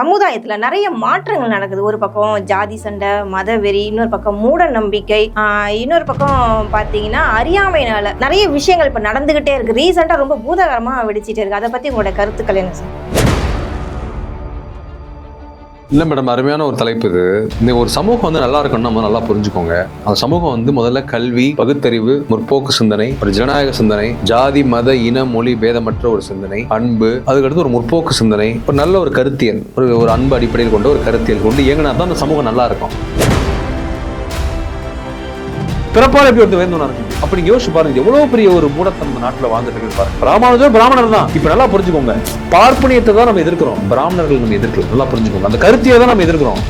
சமுதாயத்துல நிறைய மாற்றங்கள் நடக்குது. ஒரு பக்கம் ஜாதி சண்டை மத வெறி இன்னொரு பக்கம் மூட நம்பிக்கை இன்னொரு பக்கம் பாத்தீங்கன்னா அறியாமையினால நிறைய விஷயங்கள் இப்ப நடந்துகிட்டே இருக்கு. ரீசெண்டா ரொம்ப பூதகரமா வெடிச்சிட்டே இருக்கு. அதை பத்தி உங்களோட கருத்துக்கள் என்ன சார் இல்லை மேடம் அருமையான ஒரு தலைப்பு இது. இந்த ஒரு சமூகம் வந்து நல்லா இருக்கணும் நம்ம நல்லா புரிஞ்சுக்கோங்க. அந்த சமூகம் வந்து முதல்ல கல்வி பகுத்தறிவு முற்போக்கு சிந்தனை ஒரு ஜனநாயக சிந்தனை ஜாதி மத இன மொழி பேதமற்ற ஒரு சிந்தனை அன்பு அதுக்கடுத்து ஒரு முற்போக்கு சிந்தனை ஒரு நல்ல ஒரு கருத்தியல் ஒரு ஒரு அன்பு அடிப்படையில் கொண்ட ஒரு கருத்தியல் கொண்டு இயங்கினா தான் அந்த சமூகம் நல்லா இருக்கும். பிறப்பால் எப்படி ஒருத்தர் வேந்தவனா இருக்கும் அப்படி யோசிச்சு பாருங்க எவ்வளவு பெரிய ஒரு மூடத்தனம் இந்த நாட்டுல வாழ்ந்துட்டு இருக்கு பாருங்க. ராமானுஜர் பிராமணர் தான். இப்ப நல்லா புரிஞ்சுக்கோங்க. பார்ப்பனியத்தை தான் நம்ம எதிர்க்கிறோம். பிராமணர்கள் நம்ம எதிர்க்கல நல்லா புரிஞ்சுக்கோங்க. அந்த கருத்தியை தான் நம்ம எதிர்க்கிறோம்.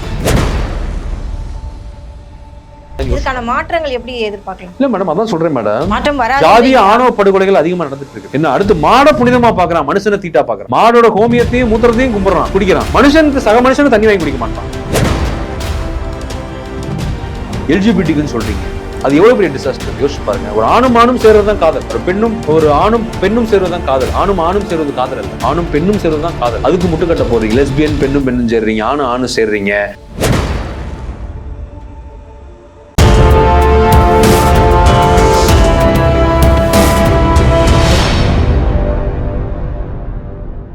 இதுக்கான மாற்றங்கள் எப்படி எதிர்பார்க்கலாம்? இல்ல மேடம் அதான் சொல்றேன் மேடம் மாற்றம் வராது. ஜாதிய ஆணவ படுகொலைகள் அதிகமா நடந்துட்டு இருக்கு. என்ன அடுத்து மாட புனிதமா பாக்குறான் மனுஷனை தீட்டா பாக்குறான் மாடோட கோமியத்தையும் மூத்திரத்தையும் கும்பிடுறான் குடிக்கிறான். மனுஷனுக்கு சக மனுஷனுக்கு தண்ணி வாங்கி குடிக்க மாட்டான். எல்ஜிபிடிக்குன்னு சொல்றீங்க. அது எவ்வளவு பெரிய டிசாஸ்டர் யோசிச்சு பாருங்க. ஒரு ஆணும் ஆணும் சேர்றது தான் காதல். ஒரு பெண்ணும் ஒரு ஆணும் பெண்ணும் சேர்வது தான் காதல். ஆணும் ஆணும் சேர்வது காதல் அல்ல. ஆணும் பெண்ணும் சேர்வது தான் காதல். அதுக்கு முட்டுக்கட்ட போறீங்க லெஸ்பியன் பெண்ணும் பெண்ணும் சேர்றீங்க. ஆணும் ஆணும் சேர்றீங்க.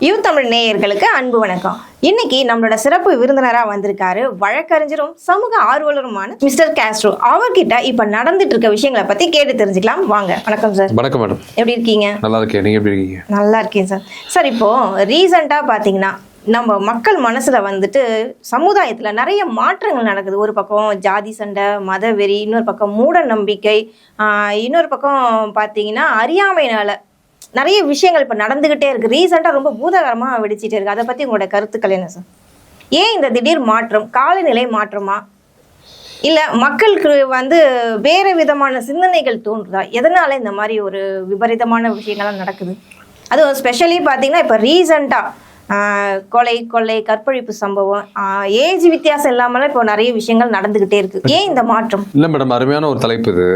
யூ தமிழ் நேயர்களுக்கு அன்பு வணக்கம். இன்னைக்கு நம்மளோட சிறப்பு விருந்தினரா வந்திருக்காரு வழக்கறிஞரும் சமூக ஆர்வலருமான மிஸ்டர் காஸ்ட்ரோ. அவர்கிட்ட இப்ப நடந்துட்டு இருக்க விஷயங்களை பத்தி கேட்டு தெரிஞ்சுக்கலாம். வாங்க. வணக்கம் சார் வணக்கம் மேடம் எப்படி இருக்கீங்க? நல்லா இருக்கேன். நீங்க எப்படி இருக்கீங்க? நல்லா இருக்கேன் சார் சார் இப்போ ரீசெண்டாக பார்த்தீங்கன்னா நம்ம மக்கள் மனசுல வந்துட்டு சமுதாயத்துல நிறைய மாற்றங்கள் நடக்குது. ஒரு பக்கம் ஜாதி சண்டை மத வெறி இன்னொரு பக்கம் மூட நம்பிக்கை இன்னொரு பக்கம் பார்த்தீங்கன்னா அறியாமைனால நிறைய விஷயங்கள் இப்போ நடந்துகிட்டே இருக்கு. ரீசெண்டாக ரொம்ப பூதகரமா வெடிச்சிட்டே இருக்கு. அதை பத்தி உங்களோட கருத்துக்கள் என்ன சார் ஏன் இந்த திடீர் மாற்றம்? காலநிலை மாற்றமா? இல்ல மக்களுக்கு வந்து வேற விதமான சிந்தனைகள் தோன்றுதா? எதனால இந்த மாதிரி ஒரு விபரீதமான விஷயங்கள்லாம் நடக்குது? அதுவும் ஸ்பெஷலி பார்த்தீங்கன்னா இப்போ ரீசண்டாக கொலை கொள்ளை கற்பழிப்பு சம்பவம் ஏஜ் வித்தியாசம் இல்லாமல இப்போ நிறைய விஷயங்கள் நடந்துகிட்டே இருக்கு. ஏன் இந்த மாற்றம்? இல்லை மேடம் அருமையான ஒரு தலைப்பு இது.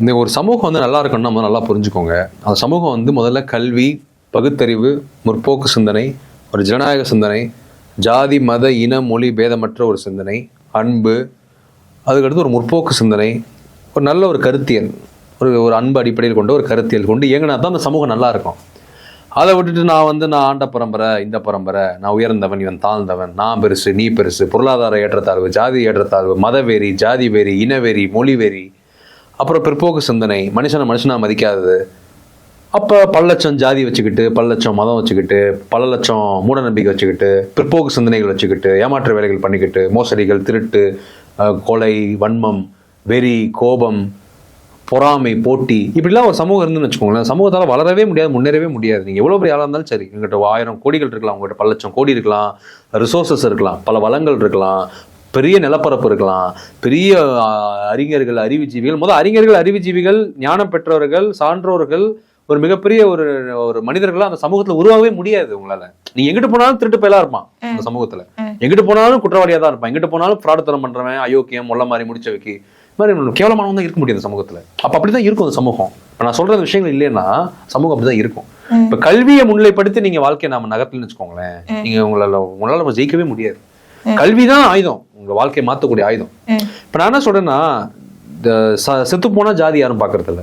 இந்த ஒரு சமூகம் வந்து நல்லா இருக்கணும் நம்ம நல்லா புரிஞ்சுக்கோங்க. அந்த சமூகம் வந்து முதல்ல கல்வி பகுத்தறிவு முற்போக்கு சிந்தனை ஒரு ஜனநாயக சிந்தனை ஜாதி மத இன மொழி பேதமற்ற ஒரு சிந்தனை அன்பு அதுக்கடுத்து ஒரு முற்போக்கு சிந்தனை ஒரு நல்ல ஒரு கருத்தியல் ஒரு ஒரு அன்பு அடிப்படையில் கொண்டு ஒரு கருத்தியல் கொண்டு இயங்கினா தான் அந்த சமூகம் நல்லா இருக்கும். அதை விட்டுட்டு நான் வந்து நான் ஆண்ட பரம்பரை இந்த பரம்பரை நான் உயர்ந்தவன் இவன் தாழ்ந்தவன் நான் பெருசு நீ பெருசு பொருளாதார ஏற்றத்தாழ்வு ஜாதி ஏற்றத்தாழ்வு மதவெறி ஜாதி வெறி இனவெறி மொழி வெறி அப்புறம் பிற்போக்கு சிந்தனை மனுஷனை மனுஷனாக மதிக்காதது. அப்போ பல லட்சம் ஜாதி வச்சுக்கிட்டு பல லட்சம் மதம் வச்சுக்கிட்டு பல லட்சம் மூட நம்பிக்கை வச்சுக்கிட்டு பிற்போக்கு சிந்தனைகள் வச்சுக்கிட்டு ஏமாற்று வேலைகள் பண்ணிக்கிட்டு மோசடிகள் திருட்டு கொலை வன்மம் வெறி கோபம் பொறாமை போட்டி இப்படிலாம் ஒரு சமூகம் இருந்துன்னு வச்சுக்கோங்களேன். சமூகத்தால் வளரவே முடியாது முன்னேறவே முடியாது. நீங்கள் எவ்வளோ பெரிய ஆளாக இருந்தாலும் சரி. எங்கிட்ட ஆயிரம் கோடிகள் இருக்கலாம் உங்கள்கிட்ட பல லட்சம் கோடி இருக்கலாம் ரிசோர்ஸஸ் இருக்கலாம் பல வளங்கள் இருக்கலாம் பெரிய நிலப்பரப்பு இருக்கலாம். பெரிய அறிஞர்கள் அறிவுஜீவிகள். முதல் அறிஞர்கள் அறிவுஜீவிகள் ஞானம் பெற்றவர்கள் சான்றோர்கள் ஒரு மிகப்பெரிய ஒரு ஒரு மனிதர்களா அந்த சமூகத்துல உருவாகவே முடியாது உங்களால. நீ எங்கிட்டு போனாலும் திருட்டு பயலா இருப்பான் அந்த சமூகத்துல. எங்கிட்டு போனாலும் குற்றவாளியா தான் இருப்பான். எங்கிட்டு போனாலும் ஃப்ராடுத்தனம் பண்றவன் அயோக்கியம் முள்ள மாதிரி முடிச்ச வைக்கி மாதிரி கேவலமானவங்க தான் இருக்க முடியாது அந்த சமூகத்துல. அப்ப அப்படிதான் இருக்கும் அந்த சமூகம். இப்ப நான் சொல்ற அந்த விஷயங்கள் இல்லைன்னா சமூகம் அப்படிதான் இருக்கும். இப்ப கல்வியை முன்னிலைப்படுத்தி நீங்க வாழ்க்கையை நாம நகர்த்தலன்னு வச்சுக்கோங்களேன். நீங்க உங்களால உங்களால நம்ம ஜெயிக்கவே முடியாது. கல்விதான் ஆயுதம். உங்க வாழ்க்கையை மாத்தக்கூடிய ஆயுதம். இப்ப நான் என்ன சொல்றேன்னா செத்து போனா ஜாதி யாரும் பாக்குறது இல்ல.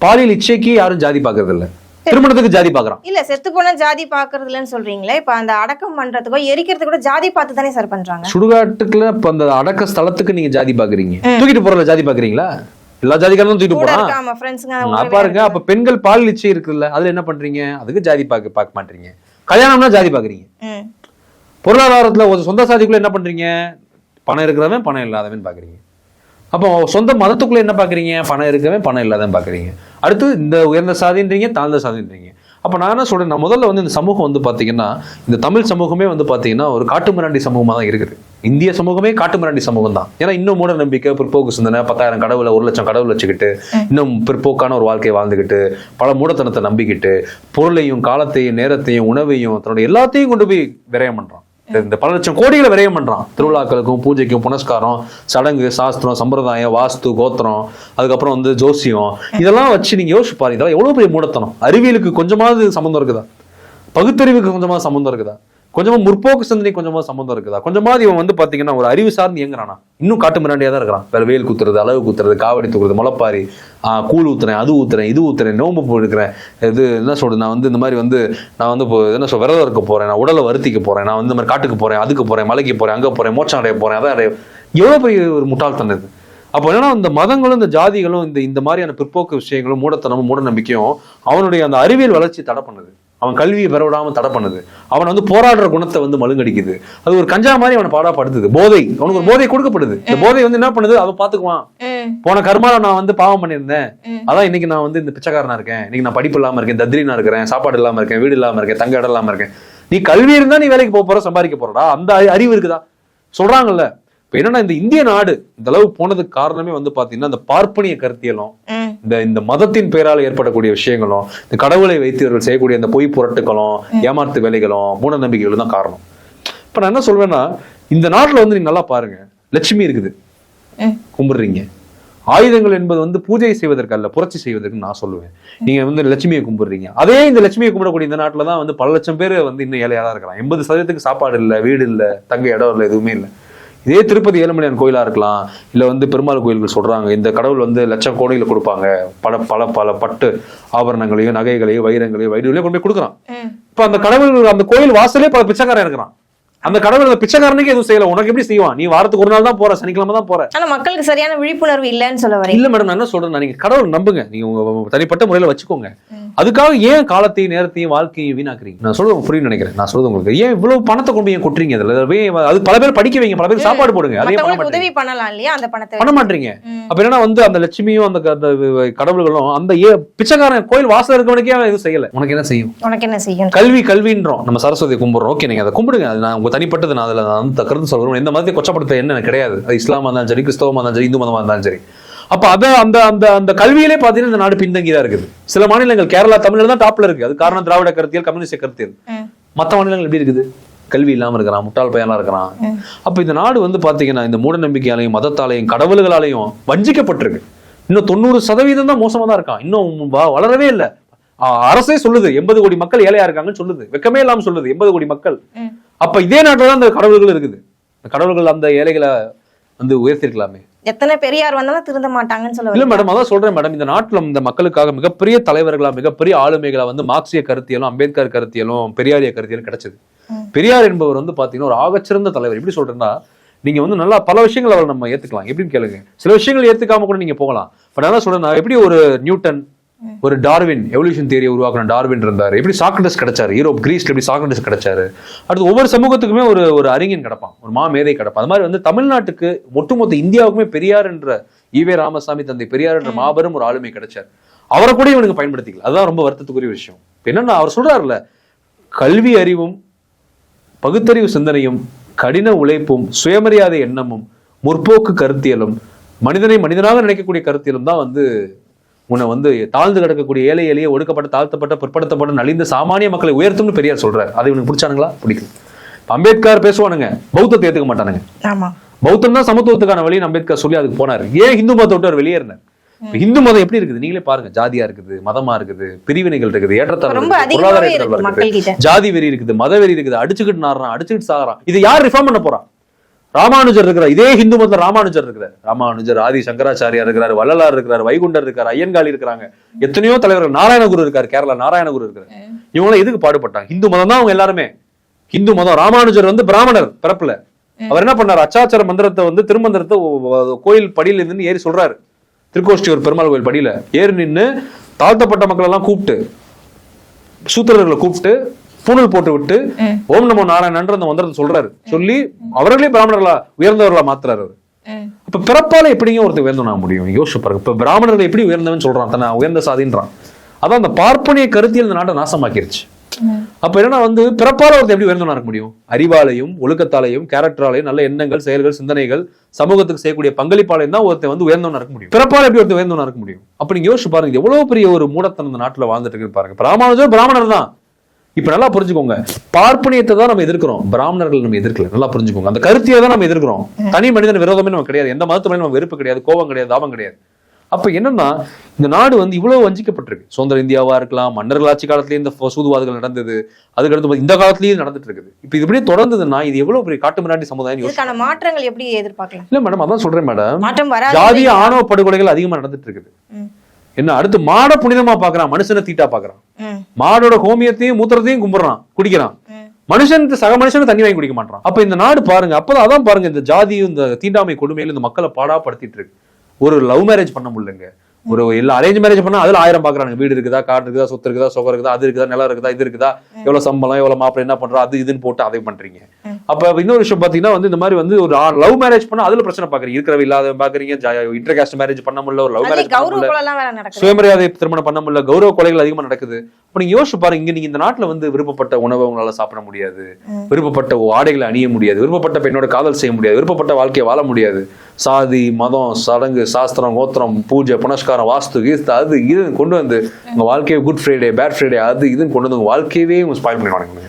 பாலியல் இச்சைக்கு யாரும் ஜாதி பாக்குறது இல்ல திருமணத்துக்கு ஜாதி பாக்குறான் இல்ல செத்து போன ஜாதி பாக்குறது இல்லைன்னு சொல்றீங்களே இப்ப அந்த அடக்கம் பண்றதுக்கோ எரிக்கிறதுக்கு கூட ஜாதி பார்த்து தானே சார் பண்றாங்க? சுடுகாட்டுக்குள்ள இப்ப அந்த அடக்க ஸ்தலத்துக்கு நீங்க ஜாதி பாக்குறீங்க தூக்கிட்டு போறதுல ஜாதி பாக்குறீங்களா எல்லா ஜாதிக்காரனும் தூக்கிட்டு நான் பாருங்க அப்ப பெண்கள் பால் நிச்சயம் இருக்குல்ல அதுல என்ன பண்றீங்க? அதுக்கு ஜாதி பார்க்க பார்க்க மாட்டீங்க. கல்யாணம்னா ஜாதி பாக்குறீங்க பொருளாதாரத்தில் ஒரு சொந்த சாதிக்குள்ளே என்ன பண்ணுறீங்க பணம் இருக்கிறவன் பணம் இல்லாதவன் பார்க்குறீங்க அப்போ சொந்த மதத்துக்குள்ளே என்ன பார்க்குறீங்க பணம் இருக்கிறவன் பணம் இல்லாதவன் பார்க்குறீங்க அடுத்து இந்த உயர்ந்த சாதின்றீங்க தாழ்ந்த சாதின்றீங்க. அப்போ நான் என்ன சொல்கிறேன் நான் முதல்ல வந்து இந்த சமூகம் வந்து பார்த்தீங்கன்னா இந்த தமிழ் சமூகமே வந்து பார்த்தீங்கன்னா ஒரு காட்டுமிராண்டி சமூகமாக தான் இருக்குது. இந்திய சமூகமே காட்டுமிராண்டி சமூகம் தான் ஏன்னா இன்னும் மூட நம்பிக்கை பிற்போக்கு சிந்தனை பத்தாயிரம் கடவுளை ஒரு லட்சம் கடவுள் வச்சுக்கிட்டு இன்னும் பிற்போக்கான ஒரு வாழ்க்கையை வாழ்ந்துக்கிட்டு பல மூடத்தனத்தை நம்பிக்கிட்டு பொருளையும் காலத்தையும் நேரத்தையும் உணவையும் தன்னுடைய எல்லாத்தையும் கொண்டு போய் விரயம் பண்ணுறான் இந்த பல லட்சம் கோடிகளை விரயம் பண்றான். திருவிழாக்களுக்கும் பூஜைக்கும் புனஸ்காரம் சடங்கு சாஸ்திரம் சம்பிரதாயம் வாஸ்து கோத்திரம் அதுக்கப்புறம் வந்து ஜோசியம். இதெல்லாம் வச்சு நீங்க யோசிச்சு பாருங்க. இதெல்லாம் எவ்வளவு பெரிய மூடத்தனம். அறிவியலுக்கு கொஞ்சமாவது சம்மந்தம் இருக்குதா? பகுத்தறிவுக்கு கொஞ்சமாக சம்மந்தம் இருக்குதா? கொஞ்சமா முற்போக்கு சிந்தனை கொஞ்சமா சம்மந்தம் இருக்குதா? கொஞ்சமாவது இவன் வந்து பாத்தீங்கன்னா ஒரு அறிவு சார்ந்து இயங்குறானா? இன்னும் காட்டு மிராண்டியா தான் இருக்கிறான். வேற வேல் குத்துறது அளவு குத்துறது காவடி தூக்குறது முளப்பாரி கூழ் ஊத்துறேன் அது ஊத்துறேன் இது ஊத்துறேன் நோம்பு போடுக்கிறேன் இது என்ன சொல்றது நான் வந்து இந்த மாதிரி வந்து நான் வந்து இப்போ என்ன சொல் விரதம் இருக்க போறேன் நான் உடலை வருத்திக்க போறேன் நான் வந்து இந்த மாதிரி காட்டுக்கு போறேன் அதுக்கு போறேன் மலைக்கு போறேன் அங்க போறேன் மோச்சம் அடைய போறேன் அதான் அடைய எவ்வளவு பெரிய ஒரு முட்டாள்தனம் இது. அப்போ என்னன்னா இந்த மதங்களும் இந்த ஜாதிகளும் இந்த இந்த மாதிரியான பிற்போக்கு விஷயங்களும் மூடத்தனமும் மூட நம்பிக்கையும் அவனுடைய அந்த அறிவியல் வளர்ச்சி தடை பண்ணுது. அவன் கல்வியை பெற விடாம தடை பண்ணுது. அவன் வந்து போராடுற குணத்தை வந்து மழுங்கடிக்குது. அது ஒரு கஞ்சா மாதிரி அவனை பாடாப்படுத்துது. போதை. அவனுக்கு ஒரு போதை கொடுக்கப்படுது. இந்த போதை வந்து என்ன பண்ணுது? அவன் பாத்துக்குவான். போன கர்மால நான் வந்து பாவம் பண்ணியிருந்தேன். அதான் இன்னைக்கு நான் வந்து இந்த பிச்சைக்காரனா இருக்கேன். இன்னைக்கு நான் படிப்பு இல்லாம இருக்கேன் தத்ரீனா இருக்கிறேன் சாப்பாடு இல்லாம இருக்கேன் வீடு இல்லாம இருக்கேன் தங்க இடம் இல்லாம இருக்கேன். நீ கல்வி இருந்தா நீ வேலைக்கு போக போற சம்பாதிக்க போறடா. அந்த அறி- அறிவு இருக்குதா? சொல்றாங்கல்ல. இப்ப என்னன்னா இந்த இந்திய நாடு இந்த அளவு போனதுக்கு காரணமே வந்து பாத்தீங்கன்னா இந்த பார்ப்பனிய கருத்தியலும் இந்த இந்த மதத்தின் பெயரால் ஏற்படக்கூடிய விஷயங்களும் இந்த கடவுளை வைத்து இவர்கள் செய்யக்கூடிய இந்த பொய் புரட்டுகளும் ஏமாத்து வேலைகளும் மூட நம்பிக்கைகளும் தான் காரணம். இப்ப நான் என்ன சொல்வேன்னா இந்த நாட்டுல வந்து நீங்க நல்லா பாருங்க. லட்சுமி இருக்குது. கும்பிடுறீங்க. ஆயுதங்கள் என்பது வந்து பூஜை செய்வதற்கு அல்ல புரட்சி செய்வதற்கு நான் சொல்லுவேன். நீங்க வந்து லட்சுமியை கும்பிடுறீங்க. அதே இந்த லட்சுமியை கும்பிடக்கூடிய இந்த நாட்டுல தான் வந்து பல லட்சம் பேர் வந்து இன்னும் ஏழையா தான் இருக்கிறான் எண்பது சதவீதத்துக்கு சாப்பாடு இல்லை வீடு இல்லை தங்க இடம் இல்லை எதுவுமே இல்லை. இதே திருப்பதி ஏழுமலையான் கோயிலா இருக்கலாம் இல்ல வந்து பெருமாள் கோயில்கள் சொல்றாங்க இந்த கடவுள் வந்து லட்சம் கோடியில கொடுப்பாங்க. பல பல பல பட்டு ஆபரணங்களையும் நகைகளையும் வைரங்களையும் வைரங்களையும் கொண்டு போய் கொடுக்குறான். இப்ப அந்த கடவுள் அந்த கோயில் வாசலே பல பிச்சைக்காரன் இருக்கிறான். அந்த கடவுள் அந்த பிச்சைக்காரனுக்கு எதுவும் செய்யல. உனக்கு எப்படி செய்வான்? நீ வாரத்துக்கு ஒரு நாள் தான் போற சனிக்கிழமை தான் போற. ஆனா மக்களுக்கு சரியான விழிப்புணர்வு இல்லைன்னு சொல்ல வரீங்க. இல்ல மேடம் நான் என்ன சொல்றேன் நீங்க கடவுள் நம்புங்க. நீங்க உங்க தனிப்பட்ட முறையில வச்சுக்கோங்க. அதுக்காக ஏன் காலத்தையும் நேரத்தையும் வாழ்க்கையும் வீணாக்குறீங்க? நான் சொல்றது புரியும் நினைக்கிறேன். நான் சொல்றது உங்களுக்கு ஏன் இவ்வளவு பணத்தை கொண்டு போய் ஏன் கொட்டுறீங்க அதுல அதை அது பல பேர் படிக்க வைங்க. பல பேர் சாப்பாடு போடுங்க. மாட்டீங்க. உதவி பண்ணலாம் இல்லையா? அந்த பணத்தை பண்ண மாட்டீங்க. அப்ப என்னன்னா வந்து அந்த லட்சுமியும் அந்த கடவுள்களும் அந்த ஏ பிச்சைக்காரன் கோயில் வாசல் இருக்கவனுக்கே அவன் எதுவும் செய்யல. உனக்கு என்ன செய்யும்? உனக்கு என்ன செய்யும்? கல்வி கல்வின்றோம். நம்ம சரஸ்வதி கும்பிடுறோம். ஓகே நீங்க அதை கும்பிடுங்க. அது நான் உங்க தனிப்பட்டது நான் அதுல நான் கருத்து சொல்றேன். எந்த மதத்தை கொச்சப்படுத்த என்ன எனக்கு கிடையாது. அது இஸ்லாமா இருந்தாலும் சரி கிறிஸ்தவமா இருந்தாலும் சரி இந்து மதமா இருந்தாலும் சரி. அப்ப அத அந்த அந்த அந்த கல்வியிலே பாத்தீங்கன்னா இந்த நாடு பின்தங்கி தான் இருக்குது. சில மாநிலங்கள் கேரளா தமிழ்ல தான் டாப்ல இருக்கு. அது காரணம் திராவிட கருத்தியல் கம்யூனிஸ்ட் கருத்தியல். ம். மத்த மாநிலங்கள் எப்படி இருக்குது? கல்வி இல்லாம இருக்கிறான் முட்டாள் பையனா இருக்கிறான். அப்ப இந்த நாடு வந்து பாத்தீங்கன்னா இந்த மூட நம்பிக்கையாலையும் மதத்தாலையும் கடவுள்களாலையும் வஞ்சிக்கப்பட்டிருக்கு. இன்னும் தொண்ணூறு சதவீதம் தான் மோசமா தான் இருக்கான். இன்னும் வளரவே இல்லை. அரசே சொல்லுது எண்பது கோடி மக்கள் ஏழையா இருக்காங்கன்னு சொல்லுது. வெக்கமே இல்லாம சொல்லுது எண்பது கோடி மக்கள். அப்ப இதே நாட்டுல தான் அந்த கடவுள்கள் இருக்குது. இந்த கடவுள்கள் அந்த ஏழைகளை வந்து உயர்த்திருக்கலாமே. எத்தனை பெரியார் வந்தாலும் திருந்த மாட்டாங்கன்னு சொல்ல இல்ல மேடம் அதான் சொல்றேன் மேடம் இந்த நாட்டுல இந்த மக்களுக்காக மிகப்பெரிய தலைவர்களா மிகப்பெரிய ஆளுமைகளா வந்து மார்க்சிய கருத்தியலும் அம்பேத்கர் கருத்தியலும் பெரியாரிய கருத்தியலும் கிடைச்சது. பெரியார் என்பவர் வந்து பாத்தீங்கன்னா ஒரு ஆகச்சிறந்த தலைவர். எப்படி சொல்றேன்னா நீங்க வந்து நல்லா பல விஷயங்கள் அவரை நம்ம ஏத்துக்கலாம். எப்படின்னு கேளுங்க. சில விஷயங்கள் ஏத்துக்காம கூட நீங்க போகலாம். பட் நான் என்ன சொல்றேன்னா எப்படி ஒரு நியூட்டன் ஒரு டார்வின் எவல்யூஷன் தியரியை உருவாக்குன டார்வின் இருந்தாரு. எப்படி சாக்ரட்டிஸ் கிடைச்சாரு? யூரோப் கிரீஸ்ல எப்படி சாக்ரட்டிஸ் கிடைச்சாரு? அடுத்து ஒவ்வொரு சமூகத்துக்குமே ஒரு ஒரு அறிஞன் கிடப்பான். ஒரு மா மேதை கிடப்பான். அது மாதிரி வந்து தமிழ்நாட்டுக்கு ஒட்டுமொத்த இந்தியாவுக்குமே பெரியார் என்ற ஈவே ராமசாமி தந்தை பெரியார் என்ற மாபெரும் ஒரு ஆளுமை கிடைச்சார். அவரை கூட இவனுக்கு பயன்படுத்திக்கல. அதுதான் ரொம்ப வருத்தத்துக்குரிய விஷயம். என்னன்னா அவர் சொல்றாருல்ல கல்வி அறிவும் பகுத்தறிவு சிந்தனையும் கடின உழைப்பும் சுயமரியாதை எண்ணமும் முற்போக்கு கருத்தியலும் மனிதனை மனிதனாக நினைக்கக்கூடிய கருத்தியலும் தான் வந்து உன்னை வந்து தாழ்ந்து கிடக்கக்கூடிய ஏழை எளிய ஒடுக்கப்பட்ட தாழ்த்தப்பட்ட பிற்படுத்தப்பட்ட நலிந்த சாமானிய மக்களை உயர்த்தும்னு பெரியார் சொல்றாரு. அது இவனுக்கு பிடிச்சானுங்களா? பிடிக்கும் அம்பேத்கர் பேசுவானுங்க. பௌத்தத்தை ஏத்துக்க மாட்டானுங்க. ஆமா. பௌத்தம் தான் சமத்துவத்துக்கான வழின்னு அம்பேத்கர் சொல்லி அதுக்கு போனாரு. ஏன் இந்து மதத்தை விட்டு அவர் வெளியேறினார்? இந்து மதம் எப்படி இருக்குது? நீங்களே பாருங்க. ஜாதியா இருக்குது மதமா இருக்குது பிரிவினைகள் இருக்குது ஏற்றத்தாழ்வு பொருளாதார இருக்குது ஜாதி வெறி இருக்குது மத வெறி இருக்குது அடிச்சுக்கிட்டு நாடுறான் அடிச்சுக்கிட்டு சாகுறான். இது யார் ரிஃபார்ம் பண்ண போறான் ராமானுஜர் இருக்கிறார். இதே இந்து மதத்துல ராமானுஜர் இருக்கிறார். ராமானுஜர் ஆதி சங்கராச்சாரியா இருக்கிறார் வள்ளலார் இருக்கிறார் வைகுண்டர் இருக்கார் ஐயன்காளி இருக்கிறாங்க. எத்தனையோ தலைவர்கள். நாராயணகுரு இருக்கார் கேரளா நாராயணகுரு இருக்காரு இவங்க எதுக்கு பாடுபட்டாங்க? இந்து மதம் தான் அவங்க எல்லாருமே. இந்து மதம். ராமானுஜர் வந்து பிராமணர் பிறப்புல. அவர் என்ன பண்ணார்? அச்சாச்சர மந்திரத்தை வந்து திருமந்திரத்தை கோயில் படியில இருந்து ஏறி சொல்றாரு. திருக்கோஷ்டியூர் பெருமாள் கோயில் படியில. ஏறி நின்னு தாழ்த்தப்பட்ட மக்கள் எல்லாம் கூப்பிட்டு சூத்திரர்களை கூப்பிட்டு பூணல் போட்டு விட்டு. ஓம் நமோ நாராயணன்ற அந்த மந்திரத்தை சொல்றாரு. சொல்லி அவர்களே பிராமணர்களா உயர்ந்தவர்களா மாத்துறாரு. அப்ப பிறப்பால எப்படிங்க ஒருத்தர் உயர்ந்தவனா முடியும்? யோசிச்சு பாருங்க. இப்ப பிராமணர்கள் எப்படி உயர்ந்தவன் சொல்றான்? தன்னை உயர்ந்த சாதின்றான். அதான் அந்த பார்ப்பனிய கருத்தியல் இந்த நாட்டை நாசமாக்கிருச்சு. அப்ப என்னன்னா வந்து பிறப்பால ஒருத்தர் எப்படி உயர்ந்தவனா இருக்க முடியும்? அறிவாலையும் ஒழுக்கத்தாலையும் கேரக்டராலையும் நல்ல எண்ணங்கள் செயல்கள் சிந்தனைகள் சமூகத்துக்கு செய்யக்கூடிய பங்களிப்பாலையும் தான் ஒருத்தர் வந்து உயர்ந்தவனா இருக்க முடியும். பிறப்பால எப்படி ஒருத்தர் உயர்ந்தவனா இருக்க முடியும்? அப்ப நீங்க யோசிச்சு பாருங்க எவ்வளவு பெரிய ஒரு மூடத்தனம் இந்த நாட்டுல வாழ்ந்துட்டு இருக்கு பாருங்க. பிராமணர் பிராமணர் தான். இப்ப நல்லா புரிஞ்சுக்கோங்க. பார்ப்பனியத்தை தான் நம்ம எதிர்க்கிறோம். பிராமணர்கள் நம்ம எதிர்க்கல. நல்லா புரிஞ்சுக்கோங்க. அந்த கருத்தியை தான் நம்ம எதிர்க்கிறோம். தனி மனிதன் விரோதமே நம்ம கிடையாது. எந்த மதத்து மேலும் நம்ம வெறுப்பு கிடையாது. கோபம் கிடையாது. தாபம் கிடையாது. அப்ப என்னன்னா இந்த நாடு வந்து இவ்வளவு வஞ்சிக்கப்பட்டிருக்கு. சுதந்திர இந்தியாவா இருக்கலாம் மன்னர்கள் ஆட்சி காலத்திலேயே இந்த சூதுவாதுகள் நடந்தது. அதுக்கடுத்து இந்த காலத்திலயும் நடந்துட்டு இருக்குது. இப்ப இது இப்படியே தொடர்ந்ததுன்னா இது எவ்வளவு பெரிய காட்டு மிராண்டி சமுதாயம் மாற்றங்கள் எப்படி எதிர்பார்க்கலாம்? இல்ல மேடம் அதான் சொல்றேன் மேடம் ஜாதிய ஆணவ படுகொலைகள் அதிகமா நடந்துட்டு இருக்குது. என்ன அடுத்து மாட புனிதமா பாக்குறான் மனுஷனை தீட்டா பாக்குறான் மாடோட கோமியத்தையும் மூத்திரத்தையும் கும்பிடுறான் குடிக்கிறான். மனுஷன் சக மனுஷனும் தண்ணி வாங்கி குடிக்க மாட்டான் அப்ப இந்த நாடு பாருங்க அப்பதான் அதான் பாருங்க இந்த ஜாதியும் இந்த தீண்டாமை கொடுமையில இந்த மக்களை பாடாப்படுத்திட்டு இருக்கு. ஒரு லவ் மேரேஜ் பண்ண முடியலங்க. ஒரு எல்லா அரேஞ்ச் மேரேஜ் பண்ணா அதுல ஆயிரம் பாக்குறாங்க வீடு இருக்குதா கார் இருக்குதா சொத்து இருக்குதா சுகம் இருக்குதா அது இருக்குதா நிலம் இருக்குதா இது இருக்குதா எவ்வளவு சம்பளம் எவ்வளவு மாப்பிள்ளை என்ன பண்றா அது இதுன்னு போட்டு அதை பண்றீங்க. அப்ப இன்னொரு விஷயம் பாத்தீங்கன்னா வந்து இந்த மாதிரி வந்து ஒரு லவ் மேரேஜ் பண்ணா அதுல பிரச்சனை பாக்குறீங்க. இருக்கிறவ இல்லாத பாக்குறீங்க. இன்டர் காஸ்ட் மேரேஜ் பண்ண முடியல ஒரு லவ் மேரேஜ் சுயமரியாதை திருமணம் பண்ண முடியல கௌரவ கொலைகள் அதிகமா நடக்குது. அப்ப நீங்க யோசிச்சு பாருங்க இங்க நீங்க இந்த நாட்டுல வந்து விருப்பப்பட்ட உணவை உங்களால சாப்பிட முடியாது. விருப்பப்பட்ட ஆடைகளை அணிய முடியாது. விருப்பப்பட்ட பெண்ணோட காதல் செய்ய முடியாது. விருப்பப்பட்ட வாழ்க்கையை வாழ முடியாது. சாதி மதம் சடங்கு சாஸ்திரம் கோத்திரம் பூஜை புனஸ்காரம் வாஸ்து கீஸ்து அது இது கொண்டு வந்து உங்க வாழ்க்கையை குட் ஃப்ரைடே பேட் ஃப்ரைடே அது இதுன்னு கொண்டு வந்து உங்க வாழ்க்கையவே உங்க ஸ்பாயில் பண்ணிடுவாங்க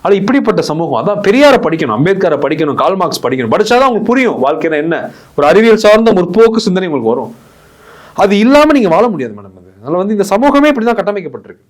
ஆனா இப்படிப்பட்ட சமூகம் அதான் பெரியாரை படிக்கணும் அம்பேத்கரை படிக்கணும் கால் மார்க்ஸ் படிக்கணும். படிச்சாதான் உங்களுக்கு புரியும் வாழ்க்கைனா என்ன? ஒரு அறிவியல் சார்ந்த முற்போக்கு சிந்தனை உங்களுக்கு வரும். அது இல்லாம நீங்க வாழ முடியாது மேடம் அது. அதனால வந்து இந்த சமூகமே இப்படிதான் கட்டமைக்கப்பட்டிருக்கு.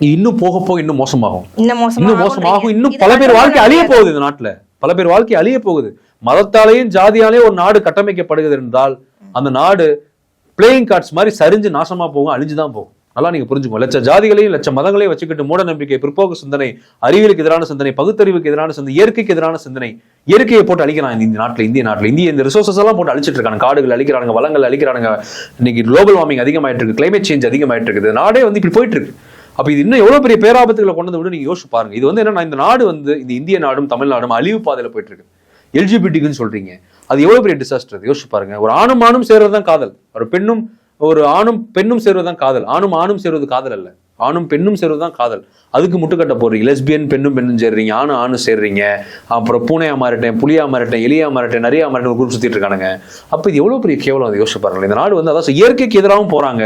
இது இன்னும் போக போக இன்னும் மோசமாகும். இன்னும் மோசமா இன்னும் மோசமாகும். இன்னும் பல பேர் வாழ்க்கை அழிய. போகுது இந்த நாட்டுல. பல பேர் வாழ்க்கை அழிய போகுது. மதத்தாலேயும் ஜாதியாலேயும் ஒரு நாடு கட்டமைக்கப்படுகிறது என்றால் அந்த நாடு பிளேயிங் கார்ட்ஸ் மாதிரி சரிஞ்சு நாசமா போகும் அழிஞ்சுதான் போகும். நல்லா நீங்க புரிஞ்சுக்கோங்க. லட்ச ஜாதிகளையும் லட்ச மதங்களையும் வச்சுக்கிட்டு மூட நம்பிக்கை பிற்போக்கு சிந்தனை அறிவியலுக்கு எதிரான சிந்தனை பகுத்தறிவுக்கு எதிரான சிந்தனை இயற்கைக்கு எதிரான சிந்தனை இயற்கையை போட்டு அழிக்கிறான் இந்த நாட்டில் இந்திய நாட்டில். இந்திய இந்த ரிசோர்சஸ் எல்லாம் போட்டு அழிச்சிட்டு இருக்காங்க. காடுகள் அழிக்கிறாங்க வளங்கள் அழிக்கிறாங்க. இன்னைக்கு குளோபல் வார்மிங் அதிகமாயிட்டு இருக்கு கிளைமேட் சேஞ்ச் அதிகமாயிட்டு இருக்குது நாடே வந்து இப்படி போயிட்டு இருக்கு அப்போ இது இன்னும் எவ்வளவு பெரிய பேராபத்துகளை கொண்டு வந்து விட நீங்க யோசிச்சு பாருங்க. இது வந்து என்னன்னா இந்த நாடு வந்து இந்த இந்திய நாடும் தமிழ்நாடும் அழிவு பாதையில் போயிட்டு இருக்கு எல்ஜிபிடிக்குன்னு சொல்றீங்க. அது எவ்வளவு பெரிய டிசாஸ்டர் யோசிச்சு பாருங்க. ஒரு ஆணும் ஆணும் சேர்றது தான் காதல். ஒரு பெண்ணும் ஒரு ஆணும் பெண்ணும் சேருவதுதான் காதல். ஆணும் ஆணும் சேருவது காதல் அல்ல. ஆணும் பெண்ணும் சேர்வது தான் காதல். அதுக்கு முட்டுக்கட்ட போடுறீங்க லெஸ்பியன் பெண்ணும் பெண்ணும் சேர்றீங்க. ஆணும் ஆணும் சேர்றீங்க. அப்புறம் பூனையா மாறிட்டேன் புளியா மாறிட்டேன் எலியா மாறிட்டேன் நிறையா மாறிட்டேன் குரூப் சுத்திட்டு இருக்கானுங்க. அப்ப இது எவ்வளவு பெரிய கேவலம் அதை? யோசிச்சு பாருங்களேன். இந்த நாடு வந்து அதான் இயற்கைக்கு எதிராகவும் போறாங்க.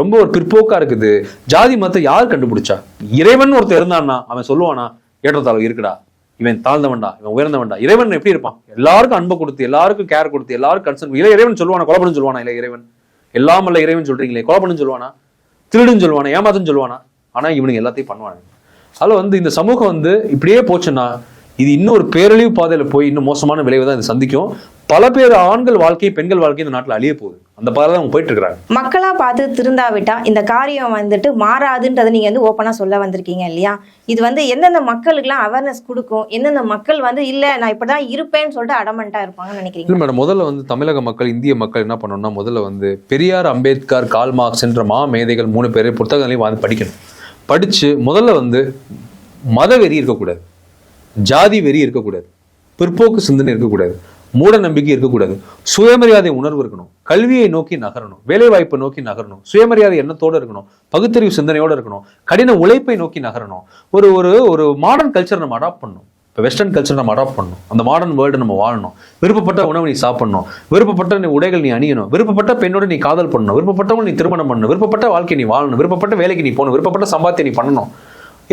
ரொம்ப ஒரு பிற்போக்கா இருக்குது. ஜாதி மதத்தை யார் கண்டுபிடிச்சா? இறைவன் ஒருத்தர் இருந்தான்னா அவன் சொல்லுவானா ஏற்றத்தாழ்வு இருக்குடா. இவன் தாழ்ந்தவன்டா இவன் உயர்ந்தவன்டா. இறைவன் எப்படி இருப்பான்? எல்லாருக்கும் அன்பை கொடுத்து எல்லாருக்கும் கேர் கொடுத்து எல்லாருக்கும் கன்சர்ன் இல்லை இறைவன் சொல்லுவானா கொலை சொல்லுவானா இல்லை இறைவன்? எல்லாம் அல்ல இறைவன் சொல்றீங்களே கொலை பண்ணு சொல்லுவானா? திருடுன்னு சொல்லுவானா? ஏமாத்துன்னு சொல்லுவானா? ஆனா இவனுங்க எல்லாத்தையும் பண்ணுவானுங்க. அதில் வந்து இந்த சமூகம் வந்து இப்படியே போச்சுன்னா இது இன்னும் ஒரு பேரழிவு பாதையில போய் இன்னும் மோசமான விளைவை தான் இது சந்திக்கும். பல பேர் ஆண்கள் வாழ்க்கை பெண்கள் வாழ்க்கை இந்த நாட்டில் அழிய போகுது. அந்த பாதை தான் அவங்க போயிட்டு இருக்காங்க மக்களா பார்த்து திருந்தாவிட்டா இந்த காரியம் வந்துட்டு மாறாதுன்றதை நீங்க வந்து ஓப்பனா சொல்ல வந்திருக்கீங்க இல்லையா? இது வந்து எந்தெந்த மக்களுக்குலாம் அவேர்னஸ் கொடுக்கும்? எந்தெந்த மக்கள் வந்து இல்ல நான் இப்படிதான் இருப்பேன்னு சொல்லிட்டு அடமெண்டா இருப்பாங்கன்னு நினைக்கிறீங்க இல்லை மேடம் முதல்ல வந்து தமிழக மக்கள் இந்திய மக்கள் என்ன பண்ணணும்னா முதல்ல வந்து பெரியார் அம்பேத்கர் கால் மார்க்ஸ் என்ற மா மேதைகள் மூணு பேர் புத்தகங்களையும் வந்து படிக்கணும். படிச்சு முதல்ல வந்து மத வெறி இருக்கக்கூடாது. ஜாதி வெறி இருக்கக்கூடாது. பிற்போக்கு சிந்தனை இருக்கக்கூடாது. மூட நம்பிக்கை இருக்கக்கூடாது. சுயமரியாதை உணர்வு இருக்கணும். கல்வியை நோக்கி நகரணும். வேலைவாய்ப்பை நோக்கி நகரணும். சுயமரியாதை எண்ணத்தோடு இருக்கணும். பகுத்தறிவு சிந்தனையோடு இருக்கணும். கடின உழைப்பை நோக்கி நகரணும். ஒரு ஒரு ஒரு மாடர்ன் கல்ச்சர் நம்ம அடாப்ட் பண்ணணும். இப்போ வெஸ்டர்ன் கல்ச்சர் நம்ம அடாப்ட் பண்ணணும். அந்த மாடர்ன் வேர்ல்டு நம்ம வாழணும். விருப்பப்பட்ட உணவு நீ சாப்பிடணும். விருப்பப்பட்ட நீ உடைகள் நீ அணியணும். விருப்பப்பட்ட பெண்ணோட நீ காதல் பண்ணணும். விருப்பப்பட்டவங்க நீ திருமணம் பண்ணணும். விருப்பப்பட்ட வாழ்க்கை நீ வாழணும். விருப்பப்பட்ட வேலைக்கு நீ போகணும். விருப்பப்பட்ட சம்பாத்தியம் நீ பண்ணணும்.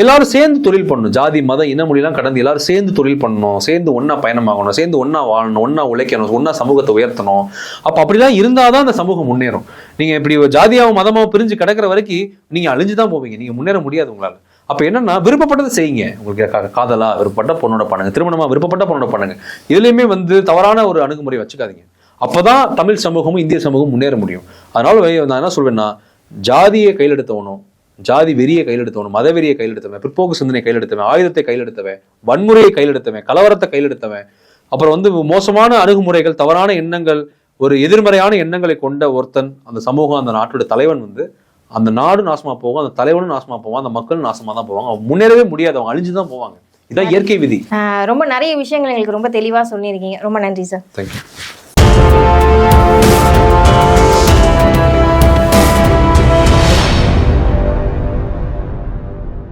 எல்லாரும் சேர்ந்து தொழில் பண்ணணும். ஜாதி மத இன மொழிலாம் கடந்து எல்லாரும் சேர்ந்து தொழில் பண்ணணும். சேர்ந்து ஒன்றா பயணமாகணும். சேர்ந்து ஒன்றா வாழணும். ஒன்றா உழைக்கணும். ஒன்றா சமூகத்தை உயர்த்தணும். அப்போ அப்படிலாம் இருந்தாதான் அந்த சமூகம் முன்னேறும். நீங்கள் இப்படி ஜாதியாகவும் மதமாகவும் பிரிஞ்சு கிடக்கிற வரைக்கும் நீங்கள் அழிஞ்சு தான் போவீங்க. நீங்கள் முன்னேற முடியாது உங்களால். அப்போ என்னன்னா விருப்பப்பட்டதை செய்யுங்க. உங்களுக்கு காதலா விருப்பப்பட்ட பொண்ணோட பண்ணுங்க. திருமணமா விருப்பப்பட்ட பொண்ணோட பண்ணுங்க. இதுலேயுமே வந்து தவறான ஒரு அணுகுமுறை வச்சுக்காதீங்க. அப்பதான் தமிழ் சமூகமும் இந்திய சமூகம் முன்னேற முடியும். அதனால நான் என்ன சொல்வேன்னா ஜாதியை கையில் எடுத்தவனும் ஜாதி வெறியை கையில் எடுத்தவன் மத வெறியை கையில் எடுத்தவன் பிற்போக்கு சிந்தனை கையில் எடுத்தவன் ஆயுதத்தை கையில் எடுத்தவன் வன்முறையை கையில் எடுத்தவன் கலவரத்தை கையில் எடுத்தவன் அப்புறம் வந்து மோசமான அணுகுமுறைகள் தவறான எண்ணங்கள் ஒரு எதிர்மறையான எண்ணங்களை கொண்ட ஒருத்தன் அந்த சமூகம் அந்த நாட்டோட தலைவன் வந்து அந்த நாடு நாசமா போகும் அந்த தலைவனும் நாசமா போவான் அந்த மக்களும் நாசமா தான் போவாங்க. அவங்க முன்னேறவே முடியாது அவங்க அழிஞ்சு தான் போவாங்க. இதான் இயற்கை விதி. ரொம்ப நிறைய விஷயங்கள் எங்களுக்கு ரொம்ப தெளிவா சொல்லியிருக்கீங்க. ரொம்ப நன்றி சார். தேங்க்யூ